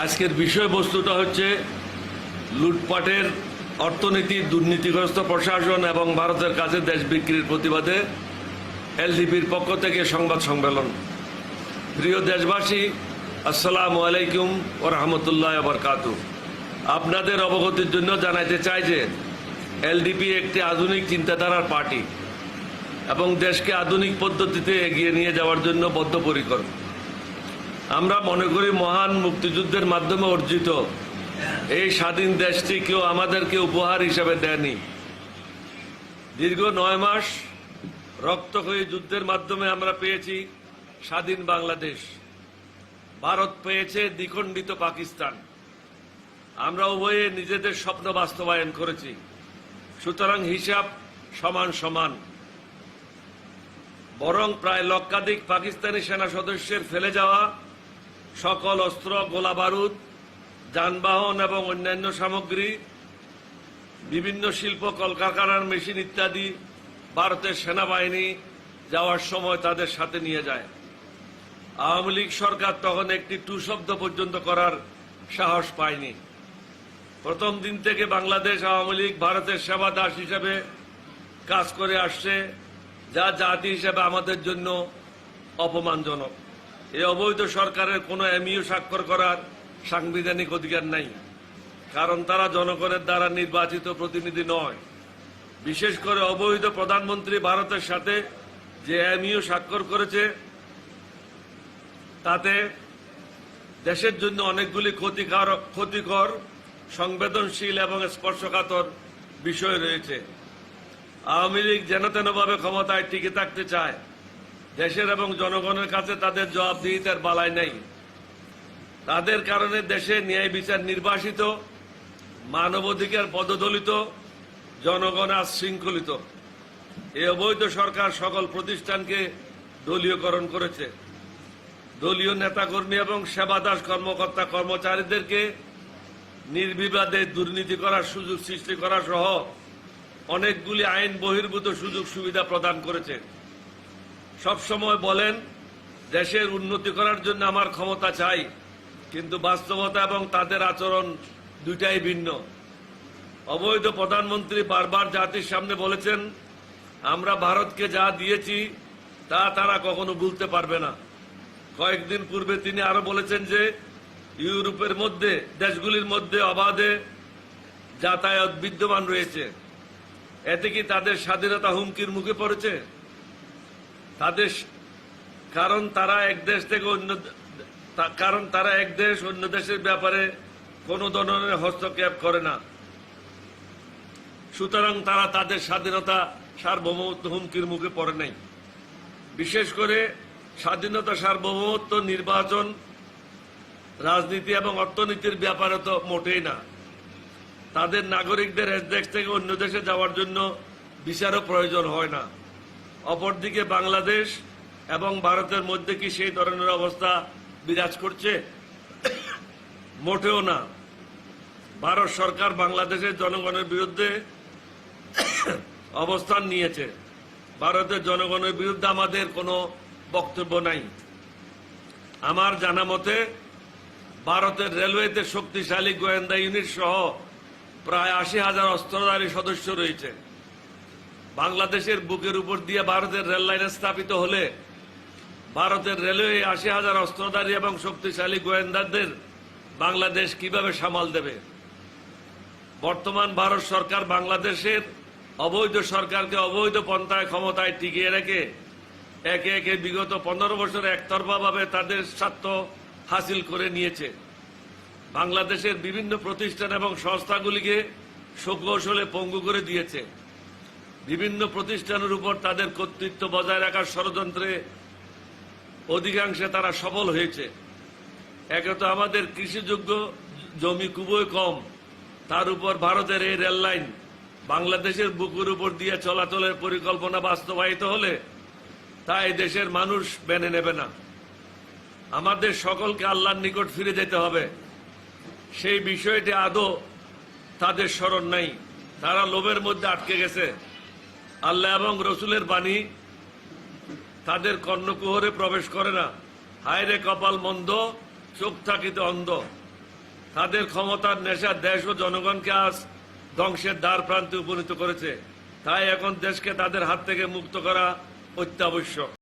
আজকের বিষয়বস্তুটা হচ্ছে লুটপাটের অর্থনীতি, দুর্নীতিগ্রস্ত প্রশাসন এবং ভারতের কাছে দেশ বিক্রির প্রতিবাদে এলডিপির পক্ষ থেকে সংবাদ সম্মেলন। প্রিয় দেশবাসী, আসসালামু আলাইকুম ও রহমতুল্লাহ বরকাত আপনাদের অবগতির জন্য জানাইতে চাই যে এলডিপি একটি আধুনিক চিন্তাধারার পার্টি এবং দেশকে আধুনিক পদ্ধতিতে এগিয়ে নিয়ে যাওয়ার জন্য বদ্ধপরিকর। আমরা মনে করি মহান মুক্তিযুদ্ধের মাধ্যমে অর্জিত। এই স্বাধীন দেশটি কেউ আমাদেরকে উপহার হিসাবে দেয়নি। দীর্ঘ নয় মাস রক্তক্ষয়ী যুদ্ধের মাধ্যমে আমরা পেয়েছি স্বাধীন বাংলাদেশ। ভারত পেয়েছে দ্বিখণ্ডিত পাকিস্তান। আমরা উভয়ে নিজেদের স্বপ্ন বাস্তবায়ন করেছি। সুতরাং হিসাব সমান সমান। বরং প্রায় লক্ষাধিক পাকিস্তানি সেনা সদস্যের ফেলে যাওয়া সকল অস্ত্র গোলা বারুদ যানবাহন এবং অন্যান্য সামগ্রী, বিভিন্ন শিল্প, কলকারখানার মেশিন ইত্যাদি ভারতের সেনাবাহিনী যাওয়ার সময় তাদের সাথে নিয়ে যায়। আওয়ামী লীগ সরকার তখন একটি টু শব্দ পর্যন্ত করার সাহস পায়নি। প্রথম দিন থেকে বাংলাদেশ আওয়ামী লীগ ভারতের সেবা দাস হিসেবে কাজ করে আসছে, যা জাতি হিসেবে আমাদের জন্য অপমানজনক। এই অবৈধ সরকারের কোনো এমইউ স্বাক্ষর করার সাংবিধানিক অধিকার নাই। কারণ তারা জনগণের দ্বারা নির্বাচিত প্রতিনিধি নয়। বিশেষ করে অবৈধ প্রধানমন্ত্রী ভারতের সাথে যে এমইউ স্বাক্ষর করেছে, তাতে দেশের জন্য অনেকগুলি ক্ষতিকর ক্ষতিকর, সংবেদনশীল এবং স্পর্শকাতর বিষয় রয়েছে। আওয়ামী লীগ যেন তেনভাবে ক্ষমতায় টিকে থাকতে চায় দেশের এবং জনগণের কাছে তাদের জবাবদিহিতার বালাই নেই। তাদের কারণে দেশে ন্যায় বিচার নির্বাসিত, মানবাধিকার পদদলিত, জনগণ আজ শৃঙ্খলিত। এই অবৈধ সরকার সকল প্রতিষ্ঠানকে দলীয়করণ করেছে। দলীয় নেতাকর্মী এবং সেবাদাস কর্মকর্তা কর্মচারীদেরকে নির্বিবাদে দুর্নীতি করার সুযোগ সৃষ্টি করা সহ অনেকগুলি আইন বহির্ভূত সুযোগ সুবিধা প্রদান করেছে। সবসময় বলেন, দেশের উন্নতি করার জন্য আমার ক্ষমতা চাই, কিন্তু বাস্তবতা এবং তাদের আচরণ দুইটাই ভিন্ন। অবৈধ প্রধানমন্ত্রী বারবার জাতির সামনে বলেছেন, আমরা ভারতকে যা দিয়েছি, তা তারা কখনো ভুলতে পারবে না। কয়েকদিন পূর্বে তিনি আরও বলেছেন যে, ইউরোপের মধ্যে, দেশগুলির মধ্যে অবাধে যাতায়াত বিদ্যমান রয়েছে। এতে কি তাদের স্বাধীনতা হুমকির মুখে পড়েছে? তাদের কারণ তারা এক দেশ থেকে অন্য কারণ তারা এক দেশ অন্য দেশের ব্যাপারে কোনো ধরনের হস্তক্ষেপ করে না। সুতরাং তারা তাদের স্বাধীনতা সার্বভৌমত্ব হুমকির মুখে পড়ে নাই। বিশেষ করে স্বাধীনতা সার্বভৌমত্ব নির্বাচন, রাজনীতি এবং অর্থনীতির ব্যাপারে তো মোটেই না। তাদের নাগরিকদের এক দেশ থেকে অন্য দেশে যাওয়ার জন্য বিচারও প্রয়োজন হয় না। অপরদিকে বাংলাদেশ এবং ভারতের মধ্যে কি সেই ধরনের অবস্থা বিরাজ করছে? মোটেও না। ভারত সরকার বাংলাদেশের জনগণের বিরুদ্ধে অবস্থান নিয়েছে। ভারতের জনগণের বিরুদ্ধে আমাদের কোনো বক্তব্য নাই। আমার জানা মতে, ভারতের রেলওয়েতে শক্তিশালী গোয়েন্দা ইউনিট সহ প্রায় আশি হাজার অস্ত্রধারী সদস্য রয়েছে। বাংলাদেশের বুকের উপর দিয়ে ভারতের রেল লাইনে স্থাপিত হলে ভারতের রেলওয়ে আশি হাজার অস্ত্রধারী এবং শক্তিশালী গোয়েন্দাদের বাংলাদেশ কীভাবে সামাল দেবে? বর্তমান ভারত সরকার বাংলাদেশের অবৈধ সরকারকে অবৈধ পন্থায় ক্ষমতায় টিকিয়ে রেখে একে একে বিগত পনেরো বছর একতরফাভাবে তাদের স্বার্থ হাসিল করে নিয়েছে। বাংলাদেশের বিভিন্ন প্রতিষ্ঠান এবং সংস্থাগুলিকে সুকৌশলে পঙ্গু করে দিয়েছে। বিভিন্ন প্রতিষ্ঠানের উপর তাদের কর্তৃত্ব বজায় রাখার ষড়যন্ত্রে অধিকাংশে তারা সফল হয়েছে। একে তো আমাদের কৃষিযোগ্য জমি খুবই কম। তার উপর ভারতের এই রেললাইন বাংলাদেশের বুকুর উপর দিয়ে চলাচলের পরিকল্পনা বাস্তবায়িত হলে তা এই দেশের মানুষ মেনে নেবে না। আমাদের সকলকে আল্লাহর নিকট ফিরে যেতে হবে। সেই বিষয়টি আদৌ তাদের স্মরণ নাই। তারা লোভের মধ্যে আটকে গেছে। আল্লাহ এবং রসুলের বাণী তাদের কর্ণকুহরে প্রবেশ করে না। হায়রে কপাল মন্দ, চোখ থাকিতে অন্ধ। তাদের ক্ষমতার নেশা দেশ ও জনগণকে আজ ধ্বংসের দ্বার প্রান্তে উপনীত করেছে। তাই এখন দেশকে তাদের হাত থেকে মুক্ত করা অত্যাবশ্যক।